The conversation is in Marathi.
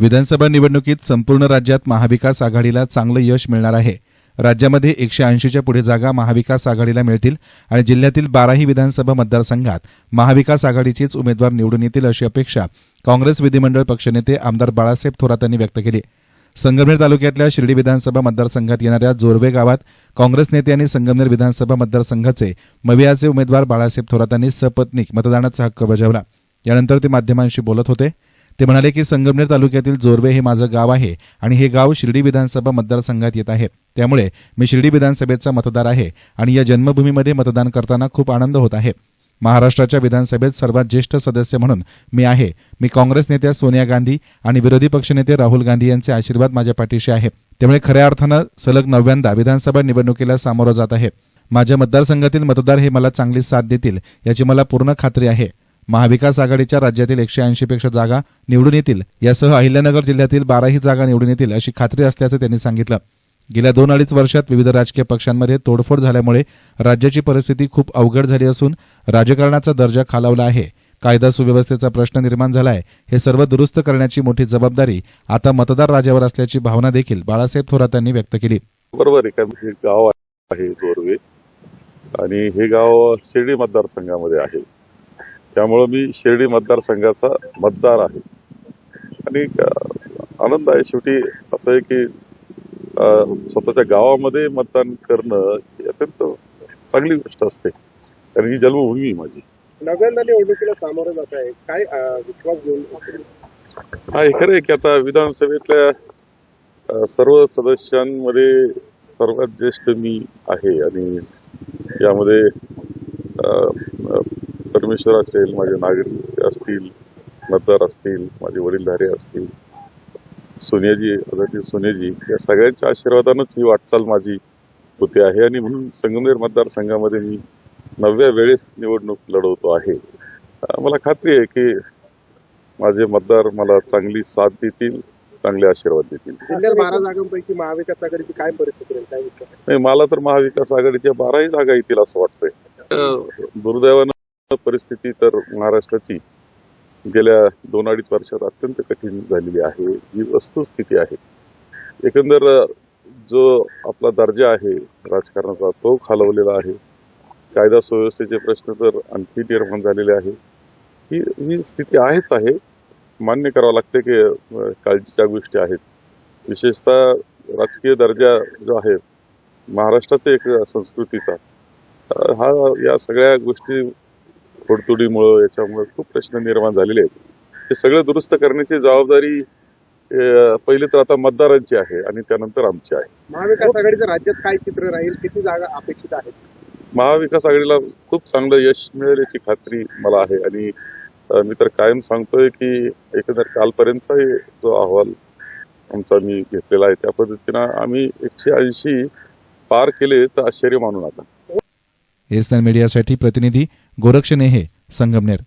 विधानसभा निवडणुकीत संपूर्ण राज्यात महाविकास आघाडीला चांगलं यश मिळणार आहे. राज्यामध्ये एकशे ऐंशीच्या पुढे जागा महाविकास आघाडीला मिळतील आणि जिल्ह्यातील बाराही विधानसभा मतदारसंघात महाविकास आघाडीचेच उमेदवार निवडून येतील अशी अपेक्षा काँग्रेस विधिमंडळ पक्षनेते आमदार बाळासाहेब थोरात यांनी व्यक्त केली संगमनेर तालुक्यातल्या शिर्डी विधानसभा मतदारसंघात येणाऱ्या जोरवे गावात काँग्रेस नेते आणि संगमनेर विधानसभा मतदारसंघाचे मवियाचे उमेदवार बाळासाहेब थोरातांनी सपत्नीक मतदानाचा हक्क बजावला. यानंतर ते माध्यमांशी बोलत होते. ते म्हणाले की संगमनेर तालुक्यातील जोरवे हे माझं गाव आहे आणि हे गाव शिर्डी विधानसभा मतदारसंघात येत आहे. त्यामुळे मी शिर्डी विधानसभेचा मतदार आहे आणि या जन्मभूमीमध्ये मतदान करताना खूप आनंद होत आहे. महाराष्ट्राच्या विधानसभेत सर्वात ज्येष्ठ सदस्य म्हणून मी आहे. मी काँग्रेस नेत्या सोनिया गांधी आणि विरोधी पक्षनेते राहुल गांधी यांचे आशीर्वाद माझ्या पाठीशी आहे. त्यामुळे खऱ्या अर्थानं सलग नव्यांदा विधानसभा निवडणुकीला सामोरं जात आहे. माझ्या मतदारसंघातील मतदार हे मला चांगली साथ देतील याची मला पूर्ण खात्री आहे. महाविकास आघाडीच्या राज्यातील एकशे ऐंशी पेक्षा जागा निवडून येतील. यासह अहिल्यानगर जिल्ह्यातील बाराही जागा निवडून येतील अशी खात्री असल्याचं त्यांनी सांगितलं. गेल्या दोन अडीच वर्षात विविध राजकीय पक्षांमध्ये तोडफोड झाल्यामुळे राज्याची परिस्थिती खूप अवघड झाली असून राजकारणाचा दर्जा खालावला आहे. कायदा सुव्यवस्थेचा प्रश्न निर्माण झाला आहे हे सर्व दुरुस्त करण्याची मोठी जबाबदारी आता मतदार राजावर असल्याची भावना देखील बाळासाहेब थोरात यांनी व्यक्त केली. बरोबर आहे गाव आहे आणि हे गाव शिर्डी मतदारसंघामध्ये आहे. त्यामुळं मी शिर्डी मतदारसंघाचा मतदार आहे. आणि आनंद आहे शेवटी असं आहे की स्वतःच्या गावामध्ये मतदान करणं ही अत्यंत चांगली गोष्ट असते. कारण ही जन्मभूमी आहे माझी. नव्यांदा निवडणुकीला सामोरं जात आहे. काय विश्वास घेऊन हा हे खरं आहे की आता विधानसभेतल्या सर्व सदस्यांमध्ये सर्वात ज्येष्ठ मी आहे. आणि यामध्ये परमेश्वर असेल माझे नागरिक असतील मतदार असतील माझे वडीलधारे असतील. सोनियाजी आदरणीय सोनियाजी या सगळ्यांच्या आशीर्वादानंच ही वाटचाल माझी होते आहे आणि म्हणून संगमनेर मतदारसंघामध्ये मी नवव्या वेळेस निवडणूक लढवतो आहे. मला खात्री आहे की माझे मतदार मला चांगली साथ देतील चांगले आशीर्वाद देतील. जिल्ह्यात बारा जागांपैकी महाविकास आघाडीची काय परिस्थिती राहील? नाही मला तर महाविकास आघाडीच्या बाराही जागा येतील असं वाटतंय. दुर्दैवानं परिस्थिती तर महाराष्ट्राची गेल्या दोन अडीच वर्षात अत्यंत कठीण झालेली आहे. ही वस्तुस्थिती आहे. एकंदर जो आपला दर्जा आहे राजकारणाचा तो खालवलेला आहे. कायदा सुव्यवस्थेचे प्रश्न तर आणखी निर्माण झालेले आहे. ही ही स्थिती आहेच आहे. मान्य करावं लागते की काळजीच्या गोष्टी आहेत. विशेषतः राजकीय दर्जा जो आहे महाराष्ट्राचा एक संस्कृतीचा हा या सगळ्या गोष्टी खोडतुडीमुळं याच्यामुळे खूप प्रश्न निर्माण झालेले आहेत. हे सगळं दुरुस्त करण्याची जबाबदारी पहिले तर आता मतदारांची आहे आणि त्यानंतर आमची आहे. महाविकास आघाडीचं राज्यात काय चित्र राहील? किती जागा अपेक्षित आहेत? महाविकास आघाडीला खूप चांगलं यश मिळेल याची खात्री मला आहे आणि मी तर कायम सांगतोय की एकंदर कालपर्यंतचा जो अहवाल आमचा मी घेतलेला आहे त्या पद्धतीनं आम्ही एकशे ऐंशी पार केले तर आश्चर्य मानू नका. एस मीडियासाठी प्रतिनिधी गोरक्ष नेहे संगमनेर